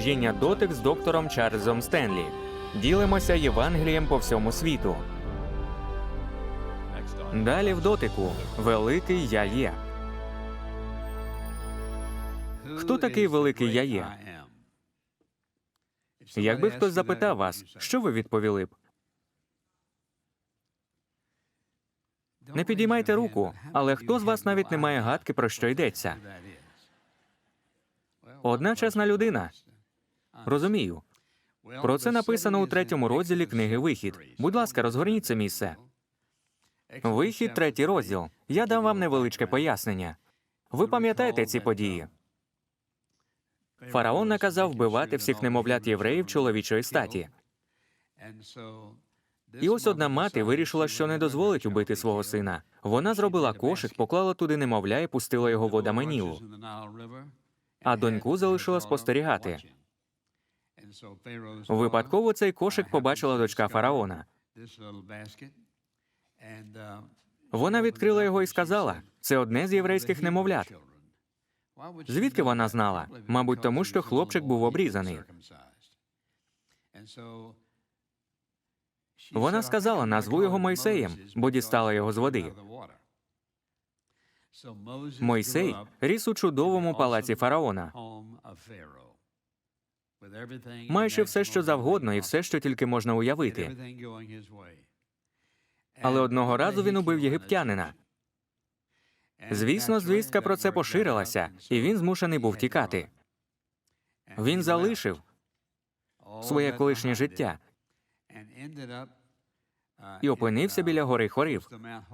Служіння дотик з доктором Чарльзом Стенлі. Ділимося Євангелієм по всьому світу. Далі в дотику Великий Я є. Хто такий великий я є? Якби хтось запитав вас, що ви відповіли б? Не підіймайте руку, але хто з вас навіть не має гадки, про що йдеться? Одна чесна людина. Розумію. Про це написано у третьому розділі книги Вихід. Будь ласка, розгорніть це місце. Вихід, третій розділ. Я дам вам невеличке пояснення. Ви пам'ятаєте ці події? Фараон наказав вбивати всіх немовлят євреїв чоловічої статі. І ось одна мати вирішила, що не дозволить убити свого сина. Вона зробила кошик, поклала туди немовля і пустила його водами Нілу. А доньку залишила спостерігати. Випадково цей кошик побачила дочка фараона. Вона відкрила його і сказала: це одне з єврейських немовлят. Звідки вона знала? Мабуть, тому що хлопчик був обрізаний. Вона сказала, назву його Мойсеєм, бо дістала його з води. Мойсей ріс у чудовому палаці фараона. Маючи все, що завгодно, і все, що тільки можна уявити. Але одного разу він убив єгиптянина. Звісно, звістка про це поширилася, і він змушений був тікати. Він залишив своє колишнє життя і опинився біля гори Хорив,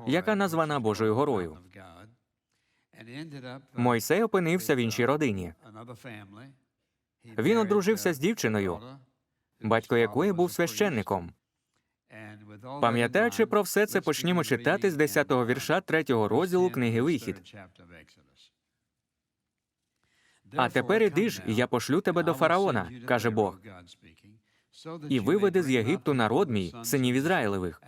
яка названа Божою горою. Мойсей опинився в іншій родині. Він одружився з дівчиною, батько якої був священником. Пам'ятаючи про все це, почнімо читати з 10-го вірша 3-го розділу книги Вихід. А тепер іди ж, і я пошлю тебе до фараона, каже Бог, і виведи з Єгипту народ мій, синів Ізраїлевих.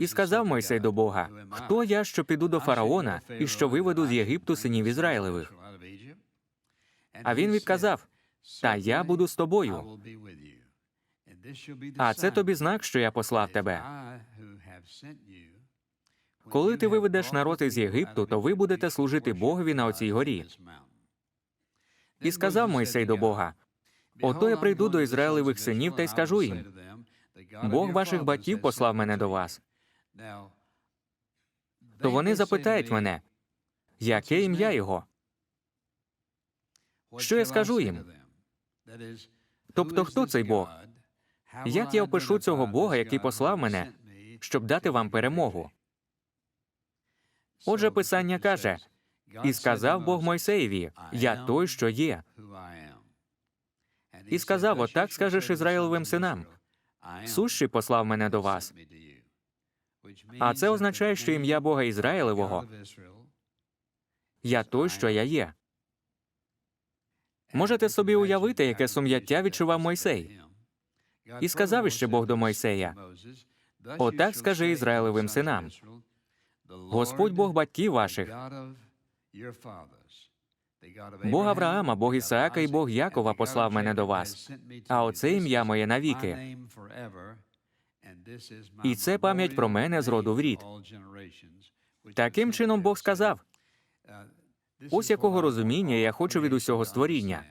І сказав Мойсей до Бога: Хто я, що піду до фараона і що виведу з Єгипту синів Ізраїлевих? А він відказав: Та я буду з тобою. А це тобі знак, що я послав тебе. Коли ти виведеш народ із Єгипту, то ви будете служити Богові на оцій горі. І сказав Мойсей до Бога: Ото я прийду до Ізраїлевих синів та й скажу їм: Бог ваших батьків послав мене до вас. То вони запитають мене, яке ім'я його? Що я скажу їм? Тобто, хто цей Бог? Як я опишу цього Бога, який послав мене, щоб дати вам перемогу? Отже, писання каже: і сказав Бог Мойсеєві: Я той, що є. І сказав: Отак скажеш Ізраїлевим синам. Сущий послав мене до вас. А це означає, що ім'я Бога Ізраїлевого я той, що я є. Можете собі уявити, яке сум'яття відчував Мойсей. І сказав іще Бог до Мойсея: Отак скажи Ізраїлевим синам. Господь Бог батьків ваших, Бог Авраама, Бог Ісаака і Бог Якова послав мене до вас. А оце ім'я моє навіки. І це пам'ять про мене з роду в рід. Таким чином Бог сказав: ось якого розуміння я хочу від усього створіння.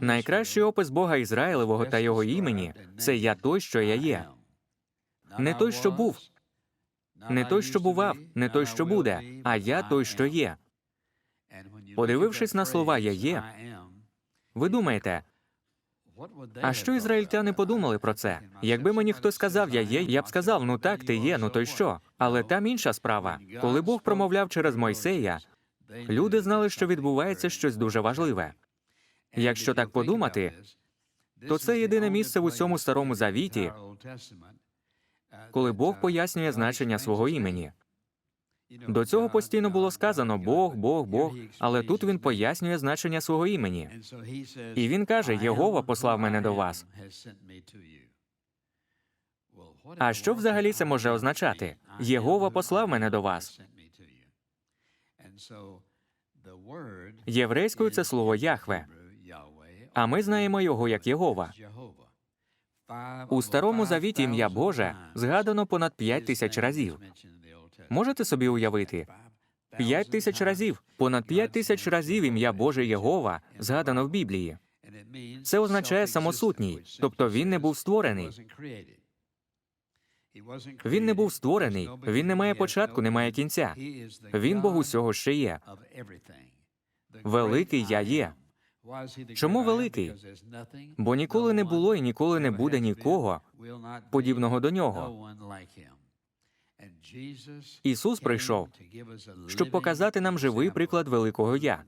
Найкращий опис Бога Ізраїлевого та його імені це я той, що я є. Не той, що був, не той, що бував, не той, що буде, а я той, що є. Подивившись на слова Я є, ви думаєте, а що ізраїльтяни подумали про це? Якби мені хтось сказав Я є, я б сказав, ну так, ти є, ну то й що? Але там інша справа. Коли Бог промовляв через Мойсея, люди знали, що відбувається щось дуже важливе. Якщо так подумати, то це єдине місце в усьому старому завіті, коли Бог пояснює значення свого імені. До цього постійно було сказано Бог, Бог, Бог, але тут він пояснює значення свого імені. І він каже: Єгова послав мене до вас. А що взагалі це може означати? Єгова послав мене до вас. Єврейською це слово Яхве, а ми знаємо його як Єгова. У старому завіті ім'я Боже згадано понад п'ять тисяч разів. Можете собі уявити? П'ять тисяч разів, понад п'ять тисяч разів ім'я Боже Єгова згадано в Біблії. Це означає самосутній, тобто він не був створений. Він не був створений, він не має початку, не має кінця. Він Бог усього, що є. Великий я є. Чому великий? Бо ніколи не було і ніколи не буде нікого подібного до нього. Ісус прийшов, щоб показати нам живий приклад великого я.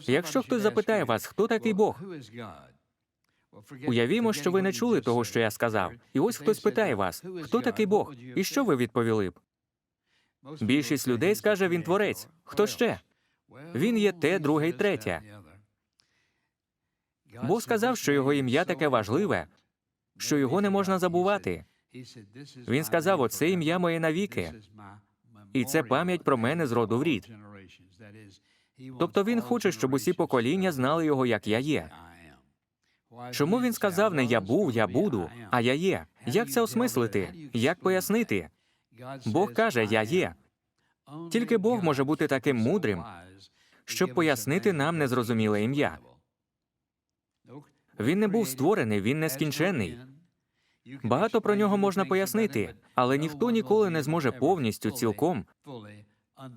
Якщо хтось запитає вас, хто такий Бог, Уявімо, що ви не чули того, що я сказав. І ось хтось питає вас, хто такий Бог? І що ви відповіли б? Більшість людей скаже, він творець. Хто ще? Він є те, друге й третє. Бог сказав, що його ім'я таке важливе, що його не можна забувати. Він сказав, оце ім'я моє навіки. І це пам'ять про мене з роду в рід. Тобто він хоче, щоб усі покоління знали його, як я є. Чому він сказав не я був, я буду, а я є? Як це осмислити? Як пояснити? Бог каже, я є. Тільки Бог може бути таким мудрим, щоб пояснити нам незрозуміле ім'я. Він не був створений, він нескінченний. Багато про нього можна пояснити, але ніхто ніколи не зможе повністю цілком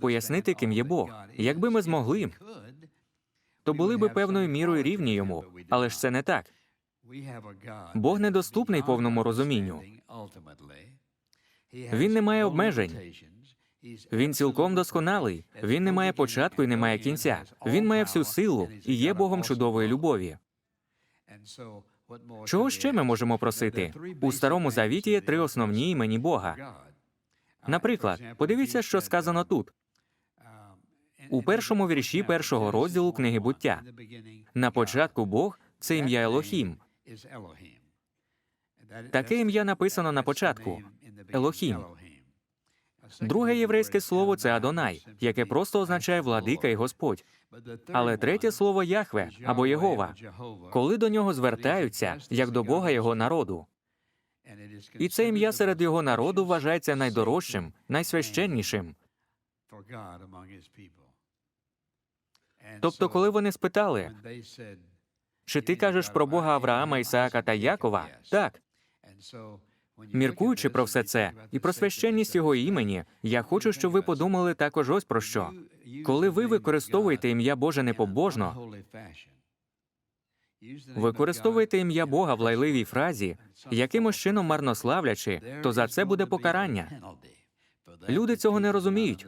пояснити, ким є Бог. Якби ми змогли, то були би певною мірою рівні йому, але ж це не так. Бог недоступний повному розумінню. Він не має обмежень. Він цілком досконалий. Він не має початку і не має кінця. Він має всю силу і є Богом чудової любові. Чого ще ми можемо просити? У старому завіті є три основні імені Бога. Наприклад, подивіться, що сказано тут. У першому вірші першого розділу книги буття. На початку Бог це ім'я Елохім. Таке ім'я написано на початку Елохім. Друге єврейське слово це Адонай, яке просто означає владика і Господь. Але третє слово Яхве або Єгова, коли до нього звертаються як до Бога його народу. І це ім'я серед його народу вважається найдорожчим, найсвященнішим. Тобто, коли вони спитали, чи ти кажеш про Бога Авраама, Ісаака та Якова? Так. Міркуючи про все це і про священність його імені, я хочу, щоб ви подумали також ось про що. Коли ви використовуєте ім'я Боже непобожно, використовуєте ім'я Бога в лайливій фразі, якимось чином марнославлячи, то за це буде покарання. Люди цього не розуміють.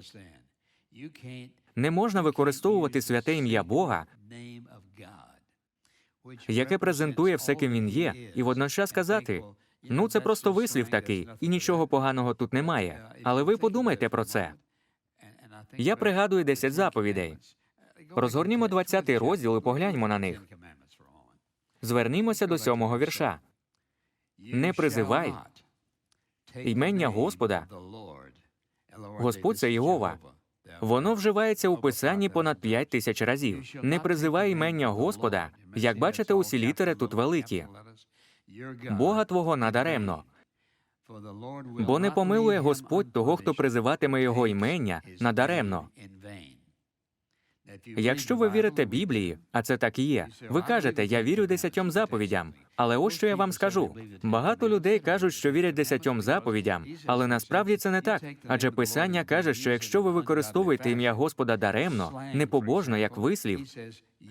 Не можна використовувати святе ім'я Бога, яке презентує все, ким він є, і водночас сказати: ну це просто вислів такий, і нічого поганого тут немає. Але ви подумайте про це. Я пригадую 10 заповідей. Розгорнімо 20 розділ і погляньмо на них. Звернімося до сьомого вірша. Не призивай імення Господа. Господь це Єгова. Воно вживається у писанні понад 5 тисяч разів. Не призивай імення Господа. Як бачите, усі літери тут великі. Бога твого надаремно. Бо не помилує Господь того, хто призиватиме його імення надаремно. Якщо ви вірите Біблії, а це так і є, ви кажете, я вірю десятьом заповідям. Але ось що я вам скажу: багато людей кажуть, що вірять десятьом заповідям, але насправді це не так. Адже писання каже, що якщо ви використовуєте ім'я Господа даремно, непобожно як вислів,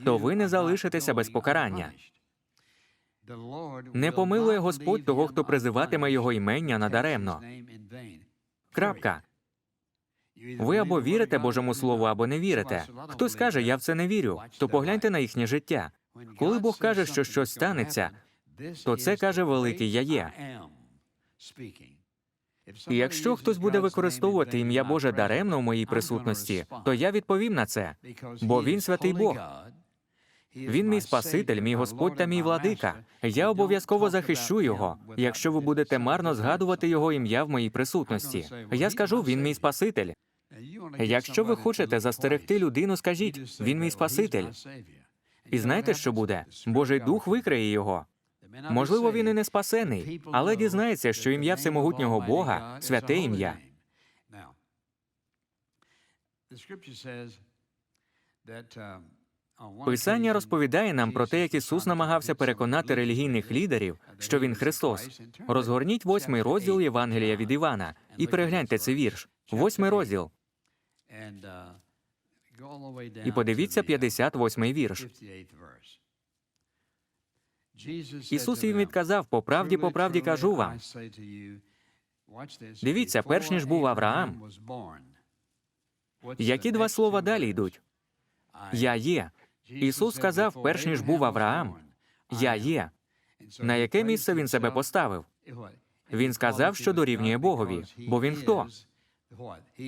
то ви не залишитеся без покарання. Не помилує Господь того, хто призиватиме його імення надаремно. Крапка. Ви або вірите Божому Слову, або не вірите. Хтось каже, я в це не вірю, то погляньте на їхнє життя. Коли Бог каже, що щось станеться, то це каже великий я є. І якщо хтось буде використовувати ім'я Боже даремно в моїй присутності, то я відповім на це, бо він святий Бог. Він мій Спаситель, мій Господь та мій владика. Я обов'язково захищу його, якщо ви будете марно згадувати його ім'я в моїй присутності. Я скажу, він мій Спаситель. Якщо ви хочете застерегти людину, скажіть, він мій Спаситель. І знаєте, що буде? Божий дух викриє його. Можливо, він і не спасений, але дізнається, що ім'я всемогутнього Бога святе ім'я. Писання розповідає нам про те, як Ісус намагався переконати релігійних лідерів, що Він Христос. Розгорніть восьмий розділ Євангелія від Івана і перегляньте цей вірш. Восьмий розділ. І подивіться 58-й вірш. Ісус їм відказав, по правді, по правді кажу вам. Дивіться, перш ніж був Авраам, Які два слова далі йдуть? Я є. Ісус сказав, перш ніж був Авраам, я є. На яке місце він себе поставив? Він сказав, що дорівнює Богові, бо він хто?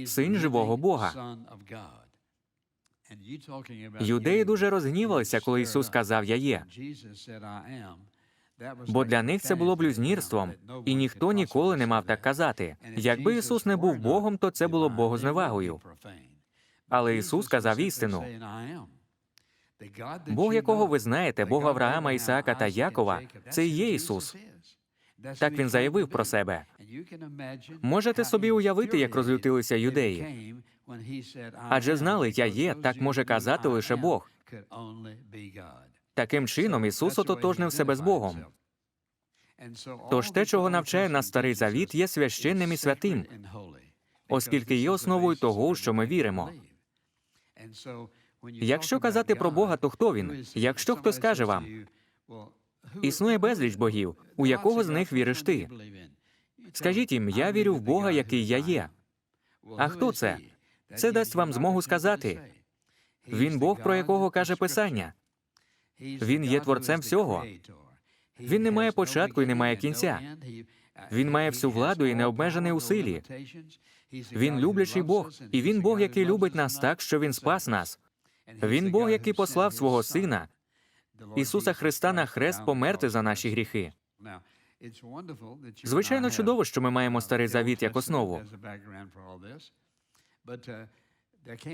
Син живого Бога. Юдеї дуже розгнівалися, коли Ісус сказав Я є. Бо для них це було блюзнірством, і ніхто ніколи не мав так казати. Якби Ісус не був Богом, то це було б богозневагою. Але Ісус сказав істину. Бог, якого ви знаєте, Бог Авраама, Ісаака та Якова, це і є Ісус. Так він заявив про себе. Можете собі уявити, як розлютилися юдеї. Адже знали, я є, так може казати лише Бог. Таким чином, Ісус ототожнив себе з Богом. Тож те, чого навчає нас старий завіт, є священним і святим, оскільки є основою того, що ми віримо. Якщо казати про Бога, то хто він? Якщо хтось каже вам, існує безліч богів, у якого з них віриш ти? Скажіть їм, я вірю в Бога, який я є. А хто це? Це дасть вам змогу сказати. Він Бог, про якого каже Писання. Він є творцем всього. Він не має початку і не має кінця. Він має всю владу і необмежений у силі. Він люблячий Бог, і він Бог, який любить нас так, що він спас нас. Він Бог, який послав свого сина, Ісуса Христа на хрест померти за наші гріхи. Звичайно, чудово, що ми маємо старий завіт як основу.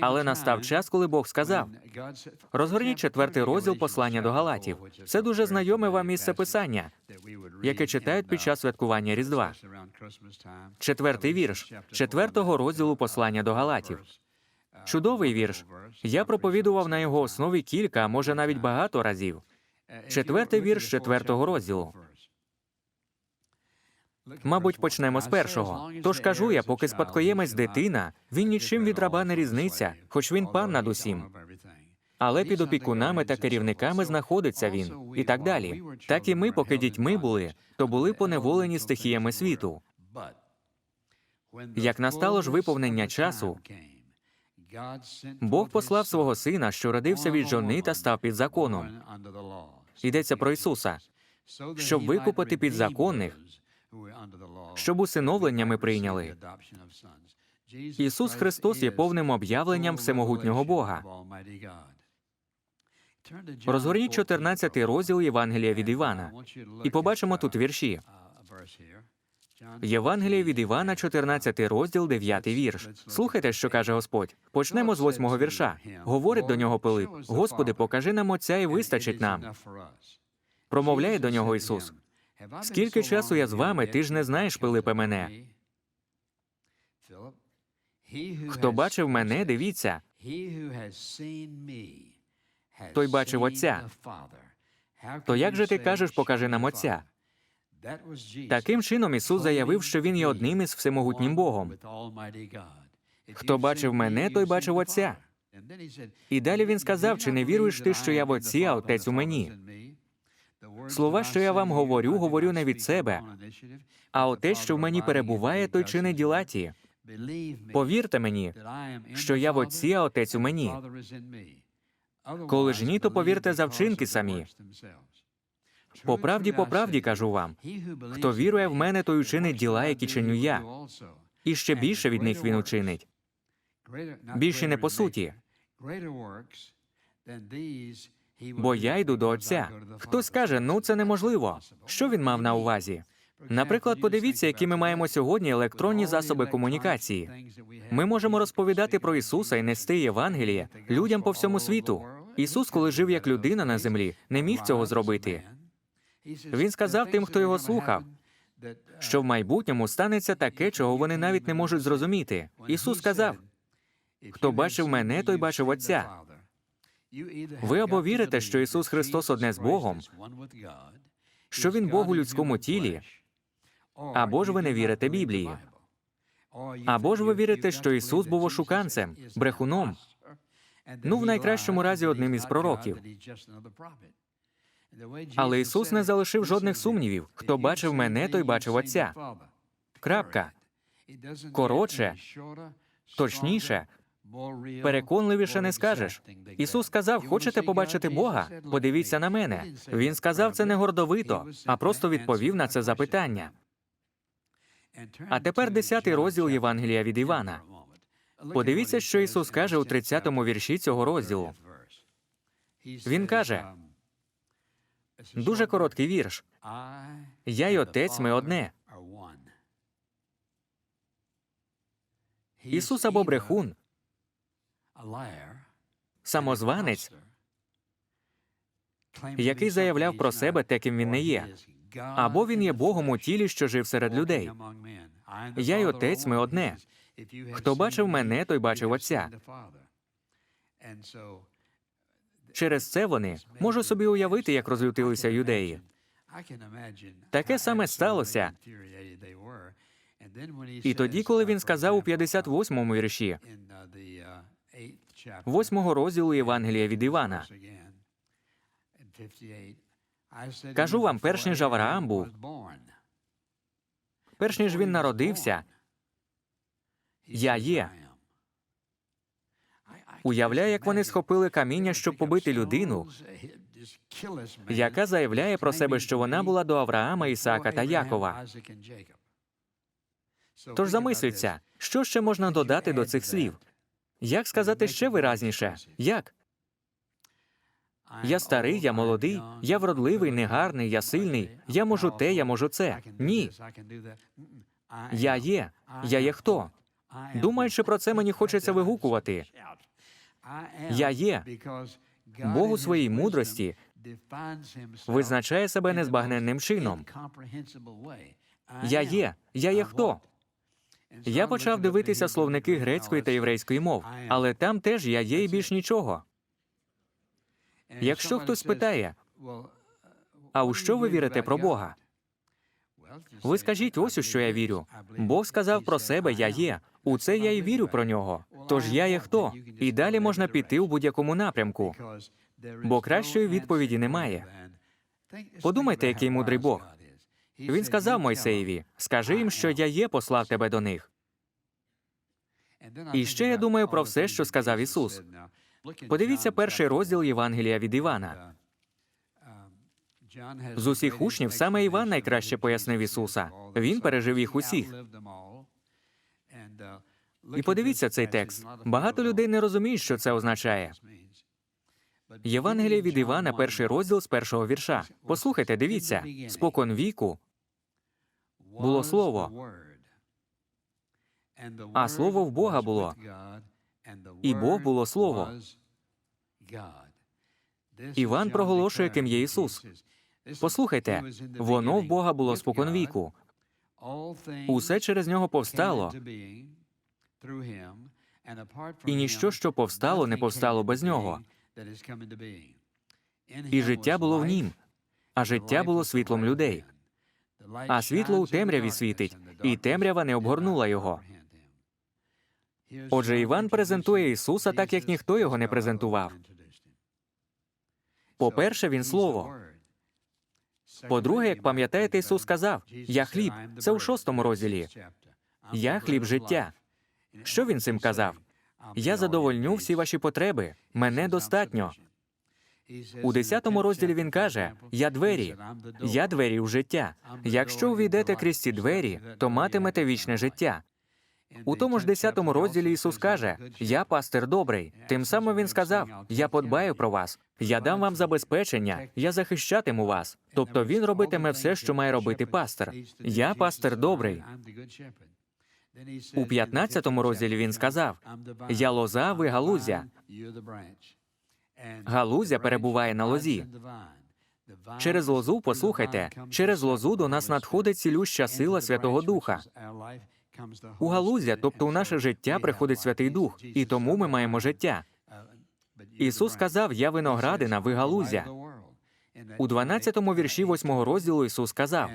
Але настав час, коли Бог сказав: розгорніть четвертий розділ послання до Галатів. Це дуже знайоме вам місце писання, яке читають під час святкування Різдва. Четвертий вірш четвертого розділу послання до Галатів. Чудовий вірш. Я проповідував на його основі кілька, а може навіть багато разів. Четвертий вірш четвертого розділу. Мабуть, почнемо з першого. Тож кажу я, поки спадкоємець дитина, він нічим від раба не різниця, хоч він пан над усім. Але під опікунами та керівниками знаходиться він, і так далі. Так і ми, поки дітьми були, то були поневолені стихіями світу. Як настало ж виповнення часу, Бог послав свого сина, що родився від жони та став під законом. Йдеться про Ісуса, щоб викупити підзаконних, щоб усиновлення ми прийняли. Ісус Христос є повним об'явленням всемогутнього Бога. Розгорніть 14 розділ Євангелія від Івана, і побачимо тут вірші. Євангеліє від Івана, 14 розділ, 9 вірш. Слухайте, що каже Господь. Почнемо з восьмого вірша. Говорить до нього Пилип: Господи, покажи нам Отця і вистачить нам. Промовляє до нього Ісус. Скільки часу я з вами, ти ж не знаєш, Пилипе, мене. Хто бачив мене, дивіться, той бачив Отця. то як же ти кажеш, покажи нам Отця? Таким чином Ісус заявив, що Він є одним із всемогутнім Богом. Хто бачив мене, той бачив Отця. І далі він сказав: чи не віруєш ти, що я в Отці, а Отець у мені? Слова, що я вам говорю, говорю не від себе, а Отець, що в мені перебуває, той чинить діла ті. Повірте мені, що я в Отці, а Отець у мені. Коли ж ні, то повірте за вчинки самі. По правді, по правді кажу вам, хто вірує в мене, той учинить діла, які чиню я, і ще більше від них він учинить. Більше не по суті, бо я йду до Отця. Хтось каже, ну це неможливо. Що він мав на увазі? Наприклад, подивіться, які ми маємо сьогодні електронні засоби комунікації. Ми можемо розповідати про Ісуса і нести Євангеліє людям по всьому світу. Ісус, коли жив як людина на землі, не міг цього зробити. Він сказав тим, хто його слухав, Що в майбутньому станеться таке, чого вони навіть не можуть зрозуміти. Ісус сказав: Хто бачив мене, той бачив Отця. Ви або вірите, що Ісус Христос одне з Богом, що Він Бог у людському тілі, або ж ви не вірите Біблії. Або ж ви вірите, що Ісус був ошуканцем, брехуном, ну, в найкращому разі одним із пророків. Але Ісус не залишив жодних сумнівів. Хто бачив мене, той бачив Отця. Крапка. Коротше, точніше, переконливіше не скажеш. Ісус сказав: хочете побачити Бога? Подивіться на мене. Він сказав це не гордовито, а просто відповів на це запитання. А тепер 10 розділ Євангелія від Івана. Подивіться, що Ісус каже у 30-му вірші цього розділу. Він каже, Дуже короткий вірш. Я й отець ми одне. Ісус або брехун, самозванець, який заявляв про себе те, ким він не є, або він є Богом у тілі, що жив серед людей. Я й отець ми одне. Хто бачив мене, той бачив Отця. Через це вони можу собі уявити, як розлютилися юдеї. Таке саме сталося. І тоді, коли він сказав у 58-му вірші, восьмого розділу Євангелія від Івана, Кажу вам, перш ніж Авраам був, перш ніж він народився, я є. Уявляю, як вони схопили каміння, щоб побити людину, яка заявляє про себе, що вона була до Авраама, Ісаака та Якова. Тож замисліться, що ще можна додати до цих слів? Як сказати ще виразніше? Як? Я старий, я молодий, я вродливий, негарний, я сильний, я можу те, я можу це. Ні. Я є. Я є хто? Думаючи про це, мені хочеться вигукувати. Я є. Бог у своїй мудрості визначає себе незбагненним чином. Я є. Я є хто? Я почав дивитися словники грецької та єврейської мов, але там теж я є і більш нічого. Якщо хтось питає, а у що ви вірите про Бога? Ви скажіть, ось у що я вірю. Бог сказав про себе Я є. У це я і вірю про нього. Тож я є хто? І далі можна піти у будь-якому напрямку. бо кращої відповіді немає. Подумайте, який мудрий Бог. Він сказав Мойсеєві: скажи їм, що я є, послав тебе до них. І ще я думаю про все, що сказав Ісус. Подивіться перший розділ Євангелія від Івана. З усіх учнів саме Іван найкраще пояснив Ісуса. Він пережив їх усіх. І подивіться цей текст. Багато людей не розуміють, що це означає. Євангеліє від Івана, перший розділ з першого вірша. Послухайте, дивіться, спокон віку було слово, а слово в Бога було, і Бог було слово. Іван проголошує, ким є Ісус. Послухайте, воно в Бога було спокон віку. Усе через нього повстало, і ніщо, що повстало, не повстало без нього. І життя було в нім, а життя було світлом людей. А світло у темряві світить, і темрява не обгорнула його. Отже, Іван презентує Ісуса так, як ніхто його не презентував. По-перше, він слово. По-друге, як пам'ятаєте, Ісус сказав: Я хліб. Це у шостому розділі. Я хліб життя. Що він цим казав? Я задовольню всі ваші потреби. Мене достатньо. У десятому розділі він каже: Я двері, я двері у життя. Якщо увійдете крізь ці двері, то матимете вічне життя. У тому ж 10 розділі Ісус каже: Я пастир добрий. Тим самим він сказав: Я подбаю про вас, я дам вам забезпечення, я захищатиму вас. Тобто він робитиме все, що має робити пастир. Я пастир добрий. У 15 розділі він сказав: Я лоза, ви галузя. Галузя перебуває на лозі. Через лозу, послухайте, через лозу до нас надходить цілюща сила Святого Духа. У галузя, тобто у наше життя, приходить Святий Дух, і тому ми маємо життя. Ісус сказав: Я виноградина, ви галузя. У 12-му вірші 8-го розділу Ісус сказав: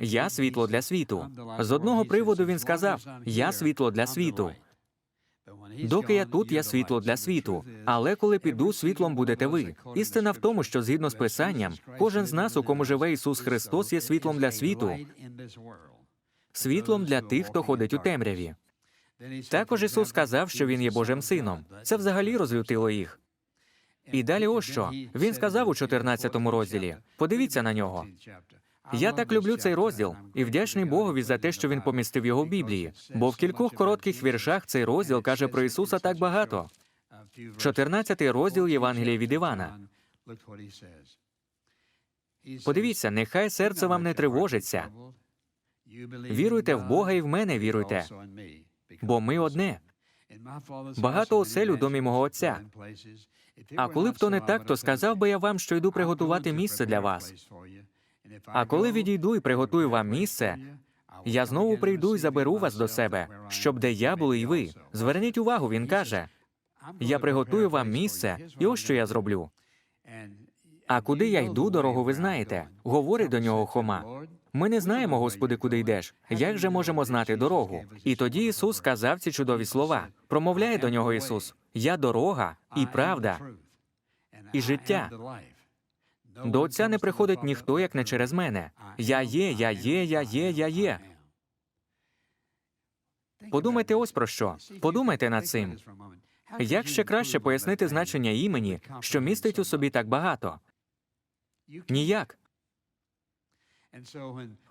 Я світло для світу. З одного приводу він сказав: Я світло для світу. Доки я тут, я світло для світу. Але коли піду, світлом будете ви. Істина в тому, що згідно з писанням, кожен з нас, у кому живе Ісус Христос, є світлом для світу, світлом для тих, хто ходить у темряві. Також Ісус сказав, що Він є Божим сином. Це взагалі розлютило їх. І далі ось що він сказав у 14 розділі. Подивіться на нього. Я так люблю цей розділ і вдячний Богові за те, що він помістив його в Біблії. Бо в кількох коротких віршах цей розділ каже про Ісуса так багато. 14 розділ Євангелія від Івана. Подивіться, нехай серце вам не тривожиться. Віруйте в Бога і в мене віруйте, бо ми одне. Багато осель у домі мого отця. А коли б то не так, то сказав би я вам, що йду приготувати місце для вас. А коли відійду і приготую вам місце, я знову прийду і заберу вас до себе, щоб де я були і ви. Зверніть увагу, він каже: Я приготую вам місце, і ось що я зроблю. А куди я йду, дорогу ви знаєте, говорить до нього Хома. Ми не знаємо, Господи, куди йдеш. Як же можемо знати дорогу? І тоді Ісус сказав ці чудові слова. Промовляє до нього Ісус: Я дорога і правда. і життя. До Отця не приходить ніхто, як не через мене. Я є, я є, я є, я є. Подумайте ось про що. Подумайте над цим. Як ще краще пояснити значення імені, що містить у собі так багато? Ніяк.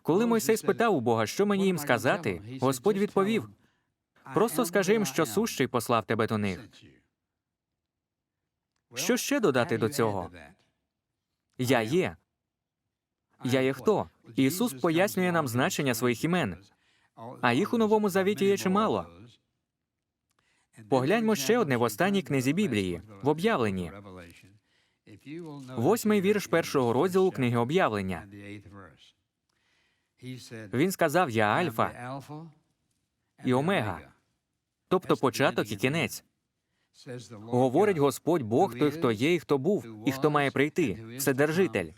Коли Мойсей спитав у Бога, що мені їм сказати, Господь відповів: просто скажи їм, що сущий послав тебе до них. Що ще додати до цього? Я є. Я є хто? Ісус пояснює нам значення своїх імен, а їх у новому завіті є чимало. Погляньмо ще одне в останній книзі Біблії, в об'явленні. Восьмий вірш першого розділу книги об'явлення. Він сказав: Я Альфа і Омега, тобто початок і кінець. Говорить Господь Бог, той, хто є, і хто був, і хто має прийти, Вседержитель.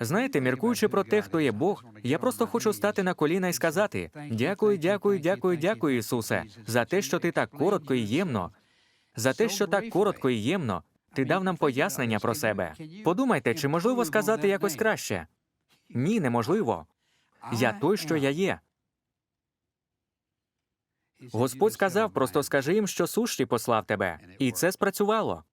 Знаєте, міркуючи про те, хто є Бог, я просто хочу стати на коліна і сказати: дякую, дякую, дякую, дякую, Ісусе, за те, що ти так коротко і ємно, за те, що так коротко і ємно, ти дав нам пояснення про себе. Подумайте, чи можливо сказати якось краще? Ні, неможливо. Я той, що я є. Господь сказав, просто скажи їм, що сущий послав тебе, і це спрацювало.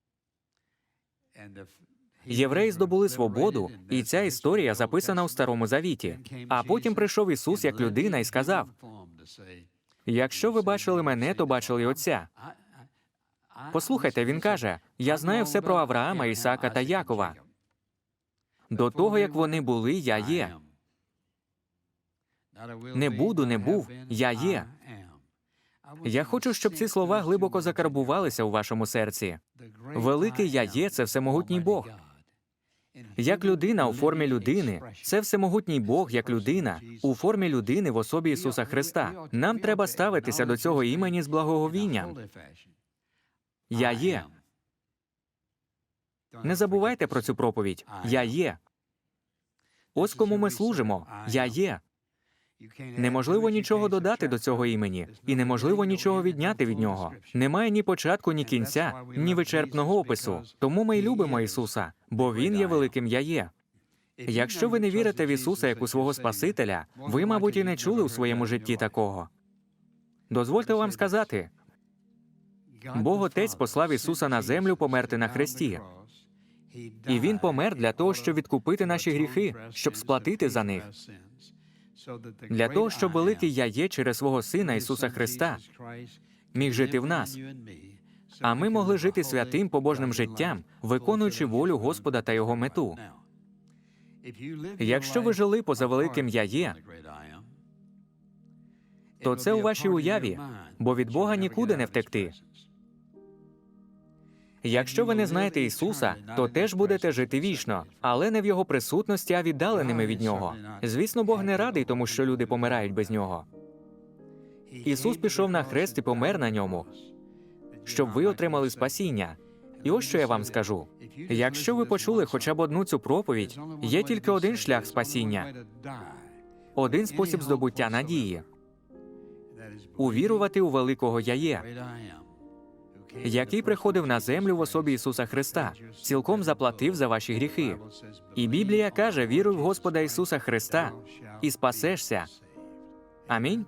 Євреї здобули свободу, і ця історія записана у Старому Завіті. А потім прийшов Ісус як людина і сказав: Якщо ви бачили мене, то бачили Отця. Послухайте, він каже: Я знаю все про Авраама, Ісака та Якова. До того, як вони були, я є. Не буду, не був, я є. Я хочу, щоб ці слова глибоко закарбувалися у вашому серці. Великий я є це всемогутній Бог. Як людина у формі людини, це всемогутній Бог як людина у формі людини в особі Ісуса Христа. Нам треба ставитися до цього імені з благоговінням. Я є. Не забувайте про цю проповідь. Я є. Ось кому ми служимо. Я є. Неможливо нічого додати до цього імені, і неможливо нічого відняти від нього. Немає ні початку, ні кінця, ні вичерпного опису. Тому ми й любимо Ісуса, бо Він є великим я є. Якщо ви не вірите в Ісуса як у свого Спасителя, ви, мабуть, і не чули у своєму житті такого. Дозвольте вам сказати, Бог Отець послав Ісуса на землю померти на хресті. І Він помер для того, щоб відкупити наші гріхи, щоб сплатити за них. Для того, щоб великий я є через свого Сина Ісуса Христа міг жити в нас, а ми могли жити святим побожним життям, виконуючи волю Господа та Його мету. Якщо ви жили поза великим я є, то це у вашій уяві, бо від Бога нікуди не втекти. Якщо ви не знаєте Ісуса, то теж будете жити вічно, але не в Його присутності, а віддаленими від Нього. Звісно, Бог не радий, тому що люди помирають без нього. Ісус пішов на хрест і помер на ньому, щоб ви отримали спасіння. І ось що я вам скажу: якщо ви почули хоча б одну цю проповідь, є тільки один шлях спасіння, один спосіб здобуття надії увірувати у великого я є, який приходив на землю в особі Ісуса Христа, цілком заплатив за ваші гріхи. І Біблія каже: віруй в Господа Ісуса Христа і спасешся. Амінь.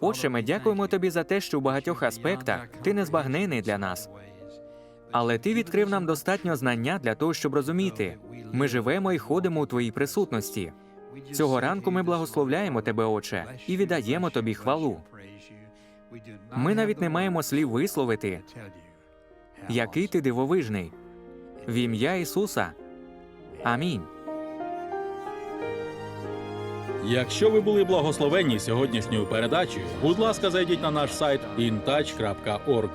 Отже, ми дякуємо тобі за те, що у багатьох аспектах ти не збагнений для нас. Але ти відкрив нам достатньо знання для того, щоб розуміти. Ми живемо і ходимо у твоїй присутності. Цього ранку ми благословляємо тебе, Отче, і віддаємо тобі хвалу. Ми навіть не маємо слів висловити, який ти дивовижний. В ім'я Ісуса. Амінь. Якщо ви були благословенні сьогоднішньою передачею, будь ласка, зайдіть на наш сайт intouch.org.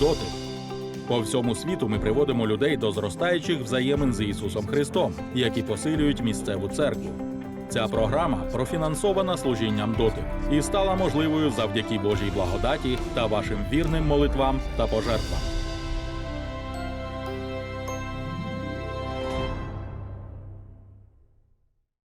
Дотик. По всьому світу ми приводимо людей до зростаючих взаємин з Ісусом Христом, які посилюють місцеву церкву. Ця програма профінансована служінням дотик і стала можливою завдяки Божій благодаті та вашим вірним молитвам та пожертвам.